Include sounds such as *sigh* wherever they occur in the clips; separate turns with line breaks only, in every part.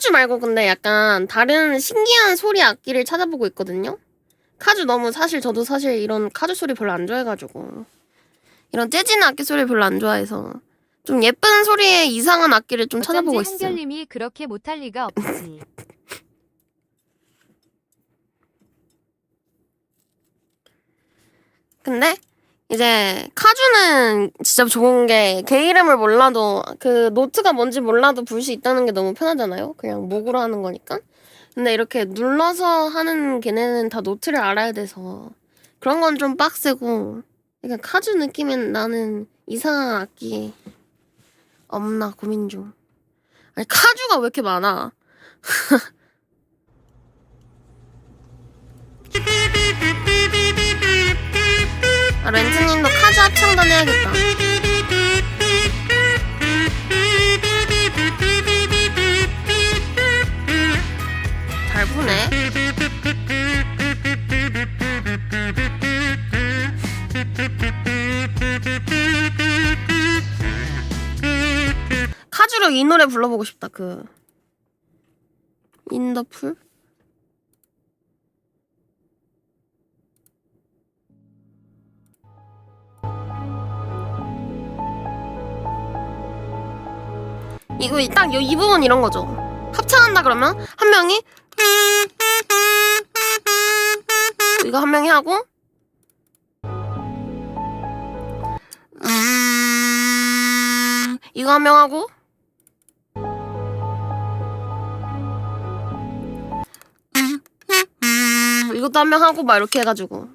카주 말고 근데 약간 다른 신기한 소리 악기를 찾아보고 있거든요. 카주 너무 사실 저도 사실 이런 카주 소리 별로 안 좋아해가지고 이런 재즈는 악기 소리 별로 안 좋아해서 좀 예쁜 소리의 이상한 악기를 좀 찾아보고 있어요.
한결님이 그렇게 못할 리가 없지. *laughs*
근데 이제 카주는 진짜 좋은 게걔 이름을 몰라도 그 노트가 뭔지 몰라도 불수 있다는 게 너무 편하잖아요. 그냥 목으로 하는 거니까. 근데 이렇게 눌러서 하는 걔네는 다 노트를 알아야 돼서 그런 건 좀 빡세고 약간 카주 느낌은 나는 이상한 악기 없나 고민 중. 아니 카주가 왜 이렇게 많아? *laughs* 아 렌트님도 카주 합창단 해야겠다. 잘 보네. 카주로 이 노래 불러보고 싶다. 그 인더풀. 이거 딱 이 부분 이런 거죠. 합창한다 그러면 한 명이 이거 한 명이 하고 이거 한 명 하고 이것도 한 명 하고 막 이렇게 해가지고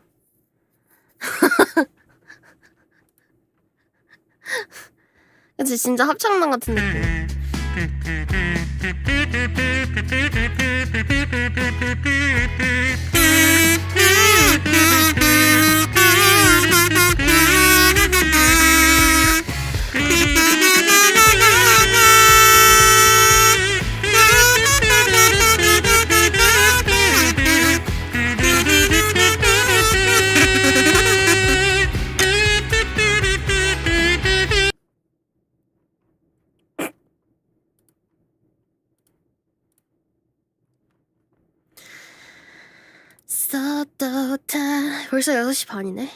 *laughs* 그치 진짜 합창단 같은 느낌 Mm-hmm. *laughs* 벌써 6시 반이네.